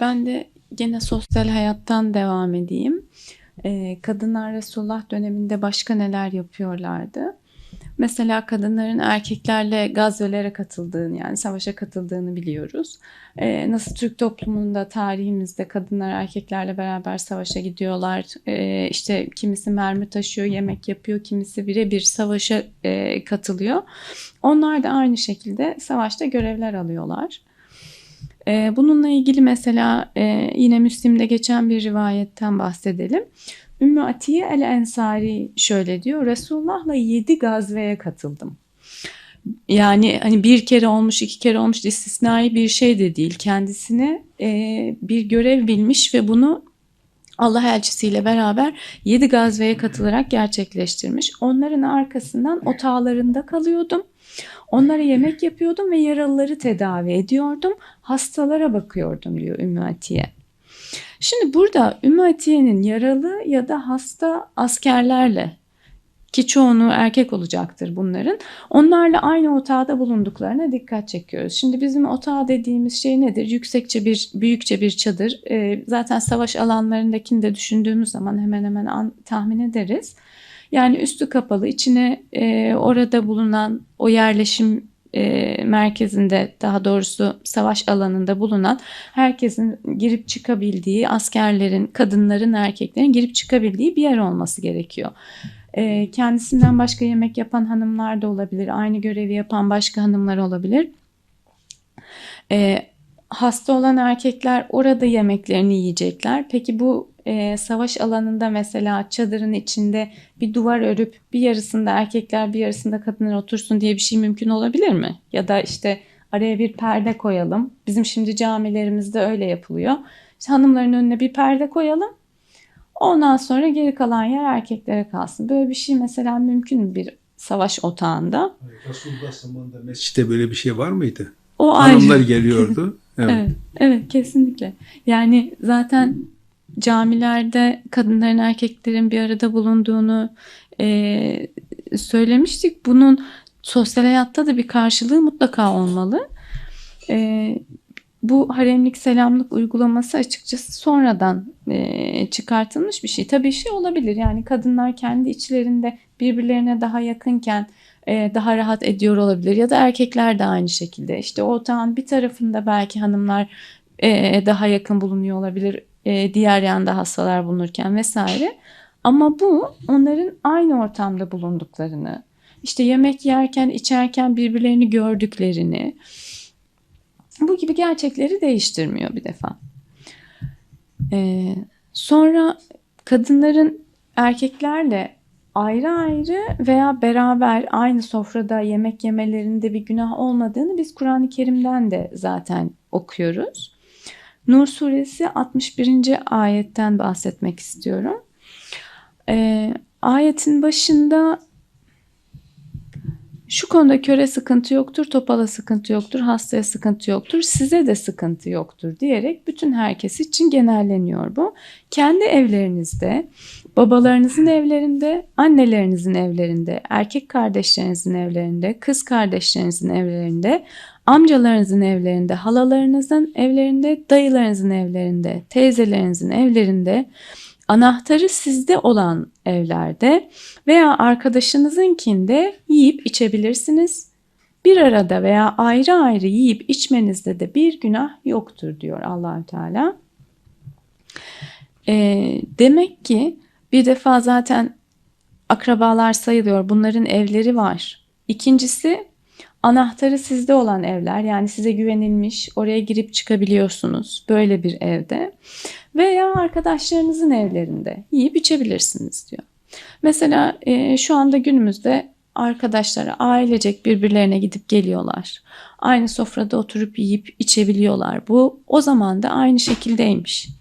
Ben de gene sosyal hayattan devam edeyim. Eee, kadınlar Resulullah döneminde başka neler yapıyorlardı? Mesela kadınların erkeklerle gazvelere katıldığını yani savaşa katıldığını biliyoruz. Eee, nasıl Türk toplumunda, tarihimizde kadınlar erkeklerle beraber savaşa gidiyorlar. Eee, işte kimisi mermi taşıyor, yemek yapıyor, kimisi birebir savaşa eee, katılıyor. Onlar da aynı şekilde savaşta görevler alıyorlar. Ee, bununla ilgili mesela e, yine Müslim'de geçen bir rivayetten bahsedelim. Ümmü Atiye el Ensari şöyle diyor. Resulullah'la yedi gazveye katıldım. Yani hani bir kere olmuş, iki kere olmuş istisnai bir şey de değil. Kendisine e, bir görev bilmiş ve bunu Allah elçisiyle beraber yedi gazveye katılarak gerçekleştirmiş. Onların arkasından otağlarında kalıyordum. Onlara yemek yapıyordum ve yaralıları tedavi ediyordum. Hastalara bakıyordum diyor Ümmü Atiye. Şimdi burada Ümmü Atiye'nin yaralı ya da hasta askerlerle ki çoğunluğu erkek olacaktır bunların. Onlarla aynı otağda bulunduklarına dikkat çekiyoruz. Şimdi bizim otağı dediğimiz şey nedir? Yüksekçe bir, büyükçe bir çadır. Ee, zaten savaş alanlarındakini de düşündüğümüz zaman hemen hemen an, tahmin ederiz. Yani üstü kapalı, içine e, orada bulunan o yerleşim e, merkezinde daha doğrusu savaş alanında bulunan herkesin girip çıkabildiği, askerlerin, kadınların, erkeklerin girip çıkabildiği bir yer olması gerekiyor. E, kendisinden başka yemek yapan hanımlar da olabilir, aynı görevi yapan başka hanımlar olabilir. E, hasta olan erkekler orada yemeklerini yiyecekler. Peki bu e, savaş alanında mesela çadırın içinde bir duvar örüp bir yarısında erkekler bir yarısında kadınlar otursun diye bir şey mümkün olabilir mi? Ya da işte araya bir perde koyalım. Bizim şimdi camilerimizde öyle yapılıyor. İşte hanımların önüne bir perde koyalım. Ondan sonra geri kalan yer erkeklere kalsın. Böyle bir şey mesela mümkün mü bir savaş otağında? Resulullah zamanında mescitte böyle bir şey var mıydı? O ayrı. Hanımlar geliyordu. Evet. Evet, evet kesinlikle. Yani zaten camilerde kadınların erkeklerin bir arada bulunduğunu e, söylemiştik. Bunun sosyal hayatta da bir karşılığı mutlaka olmalı. E, bu haremlik selamlık uygulaması açıkçası sonradan e, çıkartılmış bir şey. Tabii şey olabilir yani kadınlar kendi içlerinde birbirlerine daha yakınken e, daha rahat ediyor olabilir ya da erkekler de aynı şekilde. İşte o otağın bir tarafında belki hanımlar e, daha yakın bulunuyor olabilir e, diğer yanda hastalar bulunurken vesaire. Ama bu onların aynı ortamda bulunduklarını, işte yemek yerken, içerken birbirlerini gördüklerini, bu gibi gerçekleri değiştirmiyor bir defa. Ee, sonra kadınların erkeklerle ayrı ayrı veya beraber aynı sofrada yemek yemelerinde bir günah olmadığını biz Kur'an-ı Kerim'den de zaten okuyoruz. Nur suresi 61. ayetten bahsetmek istiyorum. Ee, ayetin başında şu konuda köre sıkıntı yoktur, topala sıkıntı yoktur, hastaya sıkıntı yoktur, size de sıkıntı yoktur diyerek bütün herkes için genelleniyor bu. Kendi evlerinizde, babalarınızın evlerinde, annelerinizin evlerinde, erkek kardeşlerinizin evlerinde, kız kardeşlerinizin evlerinde, amcalarınızın evlerinde, halalarınızın evlerinde, dayılarınızın evlerinde, teyzelerinizin evlerinde, anahtarı sizde olan evlerde veya arkadaşınızınkinde yiyip içebilirsiniz. Bir arada veya ayrı ayrı yiyip içmenizde de bir günah yoktur diyor Allahü Teala. E, demek ki bir defa zaten akrabalar sayılıyor. Bunların evleri var. İkincisi anahtarı sizde olan evler yani size güvenilmiş oraya girip çıkabiliyorsunuz böyle bir evde veya arkadaşlarınızın evlerinde yiyip içebilirsiniz diyor. Mesela e, şu anda günümüzde arkadaşlara ailecek birbirlerine gidip geliyorlar. Aynı sofrada oturup yiyip içebiliyorlar. Bu o zaman da aynı şekildeymiş.